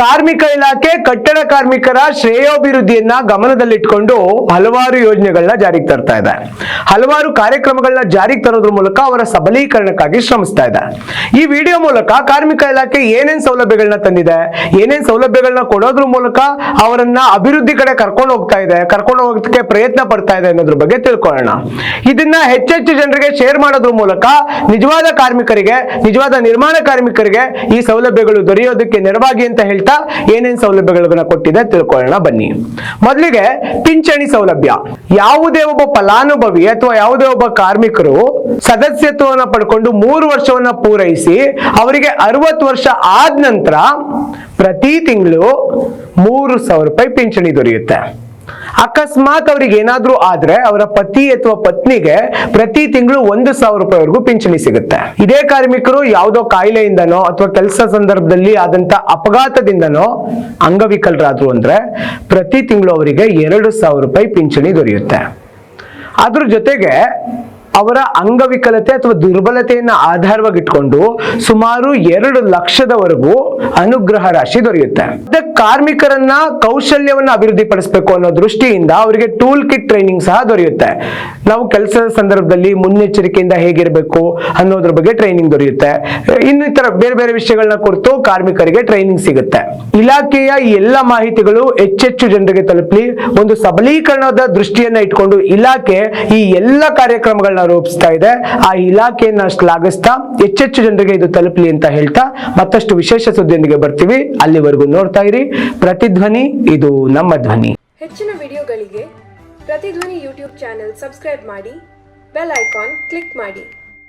ಕಾರ್ಮಿಕ ಇಲಾಖೆ ಕಟ್ಟಡ ಕಾರ್ಮಿಕರ ಶ್ರೇಯೋಭಿವೃದ್ಧಿಯನ್ನ ಗಮನದಲ್ಲಿಟ್ಕೊಂಡು ಹಲವಾರು ಯೋಜನೆಗಳನ್ನ ಜಾರಿಗೆ ತರ್ತಾ ಇದೆ. ಹಲವಾರು ಕಾರ್ಯಕ್ರಮಗಳನ್ನ ಜಾರಿಗೆ ತರೋದ್ರ ಮೂಲಕ ಅವರ ಸಬಲೀಕರಣಕ್ಕಾಗಿ ಶ್ರಮಿಸ್ತಾ ಇದೆ. ಈ ವಿಡಿಯೋ ಮೂಲಕ ಕಾರ್ಮಿಕ ಇಲಾಖೆ ಏನೇನ್ ಸೌಲಭ್ಯಗಳನ್ನ ತಂದಿದೆ, ಏನೇನ್ ಸೌಲಭ್ಯಗಳನ್ನ ಕೊಡೋದ್ರ ಮೂಲಕ ಅವರನ್ನ ಅಭಿವೃದ್ಧಿ ಕಡೆ ಕರ್ಕೊಂಡು ಹೋಗ್ತಾ ಇದೆ, ಕರ್ಕೊಂಡು ಹೋಗೋದಕ್ಕೆ ಪ್ರಯತ್ನ ಪಡ್ತಾ ಇದೆ ಅನ್ನೋದ್ರ ಬಗ್ಗೆ ತಿಳ್ಕೊಳ್ಳೋಣ. ಇದನ್ನ ಹೆಚ್ಚೆಚ್ಚು ಜನರಿಗೆ ಶೇರ್ ಮಾಡೋದ್ರ ಮೂಲಕ ನಿಜವಾದ ಕಾರ್ಮಿಕರಿಗೆ, ನಿಜವಾದ ನಿರ್ಮಾಣ ಕಾರ್ಮಿಕರಿಗೆ ಈ ಸೌಲಭ್ಯಗಳು ದೊರೆಯೋದಕ್ಕೆ ನೆರವಾಗಿ ಅಂತ ಹೇಳ್ತಾ ಏನೇನ್ ಸೌಲಭ್ಯಗಳನ್ನ ಕೊಟ್ಟಿದೆ ತಿಳ್ಕೊಳ್ಳೋಣ ಬನ್ನಿ. ಮೊದಲಿಗೆ ಪಿಂಚಣಿ ಸೌಲಭ್ಯ. ಯಾವುದೇ ಒಬ್ಬ ಫಲಾನುಭವಿ ಅಥವಾ ಯಾವುದೇ ಒಬ್ಬ ಕಾರ್ಮಿಕರು ಸದಸ್ಯತ್ವವನ್ನ ಪಡ್ಕೊಂಡು ಮೂರು ವರ್ಷವನ್ನ ಪೂರೈಸಿ ಅವರಿಗೆ ಅರವತ್ತು ವರ್ಷ ಆದ ನಂತರ ಪ್ರತಿ ತಿಂಗಳು ಮೂರು ಸಾವಿರ ರೂಪಾಯಿ ಪಿಂಚಣಿ ದೊರೆಯುತ್ತೆ. ಅಕಸ್ಮಾತ್ ಅವ್ರಿಗೆ ಏನಾದ್ರೂ ಆದ್ರೆ ಅವರ ಪತಿ ಅಥವಾ ಪತ್ನಿಗೆ ಪ್ರತಿ ತಿಂಗಳು ಒಂದು ಸಾವಿರ ರೂಪಾಯಿವರೆಗೂ ಪಿಂಚಣಿ ಸಿಗುತ್ತೆ. ಇದೇ ಕಾರ್ಮಿಕರು ಯಾವುದೋ ಕಾಯಿಲೆಯಿಂದನೋ ಅಥವಾ ಕೆಲಸ ಸಂದರ್ಭದಲ್ಲಿ ಆದಂತ ಅಪಘಾತದಿಂದನೋ ಅಂಗವಿಕಲರಾದ್ರು ಅಂದ್ರೆ ಪ್ರತಿ ತಿಂಗಳು ಅವರಿಗೆ ಎರಡು ಸಾವಿರ ರೂಪಾಯಿ ಪಿಂಚಣಿ ದೊರೆಯುತ್ತೆ. ಅದ್ರ ಜೊತೆಗೆ ಅವರ ಅಂಗವಿಕಲತೆ ಅಥವಾ ದುರ್ಬಲತೆಯನ್ನ ಆಧಾರವಾಗಿಟ್ಕೊಂಡು ಸುಮಾರು ಎರಡು ಲಕ್ಷದವರೆಗೂ ಅನುಗ್ರಹ ರಾಶಿ ದೊರೆಯುತ್ತೆ. ಕಾರ್ಮಿಕರನ್ನ ಕೌಶಲ್ಯವನ್ನ ಅಭಿವೃದ್ಧಿಪಡಿಸಬೇಕು ಅನ್ನೋ ದೃಷ್ಟಿಯಿಂದ ಅವರಿಗೆ ಟೂಲ್ ಕಿಟ್ ಟ್ರೈನಿಂಗ್ ಸಹ ದೊರೆಯುತ್ತೆ. ನಾವು ಕೆಲಸದ ಸಂದರ್ಭದಲ್ಲಿ ಮುನ್ನೆಚ್ಚರಿಕೆಯಿಂದ ಹೇಗಿರಬೇಕು ಅನ್ನೋದ್ರ ಬಗ್ಗೆ ಟ್ರೈನಿಂಗ್ ದೊರೆಯುತ್ತೆ. ಇನ್ನಿತರ ಬೇರೆ ಬೇರೆ ವಿಷಯಗಳನ್ನ ಕುರಿತು ಕಾರ್ಮಿಕರಿಗೆ ಟ್ರೈನಿಂಗ್ ಸಿಗುತ್ತೆ. ಇಲಾಖೆಯ ಎಲ್ಲ ಮಾಹಿತಿಗಳು ಹೆಚ್ಚೆಚ್ಚು ಜನರಿಗೆ ತಲುಪಲಿ. ಒಂದು ಸಬಲೀಕರಣದ ದೃಷ್ಟಿಯನ್ನ ಇಟ್ಕೊಂಡು ಇಲಾಖೆ ಈ ಎಲ್ಲ ಕಾರ್ಯಕ್ರಮಗಳನ್ನ ರೂಪಿಸ್ತಾ ಇದೆ. ಆ ಇಲಾಖೆಯನ್ನ ಶ್ಲಾಘಿಸ್ತಾ ಹೆಚ್ಚೆಚ್ಚು ಜನರಿಗೆ ಇದು ತಲುಪಲಿ ಅಂತ ಹೇಳ್ತಾ ಮತ್ತಷ್ಟು ವಿಶೇಷ ಸುದ್ದಿಯೊಂದಿಗೆ ಬರ್ತೀವಿ. ಅಲ್ಲಿವರೆಗೂ ನೋಡ್ತಾ ಇರಿ. ಪ್ರತಿಧ್ವನಿ ಇದು ನಮ್ಮ ಧ್ವನಿ. ಹೆಚ್ಚಿನ ವಿಡಿಯೋಗಳಿಗೆ ಪ್ರತಿಧ್ವನಿ ಯೂಟ್ಯೂಬ್ ಚಾನೆಲ್ ಸಬ್ಸ್ಕ್ರೈಬ್ ಮಾಡಿ, ಬೆಲ್ ಐಕಾನ್ ಕ್ಲಿಕ್ ಮಾಡಿ.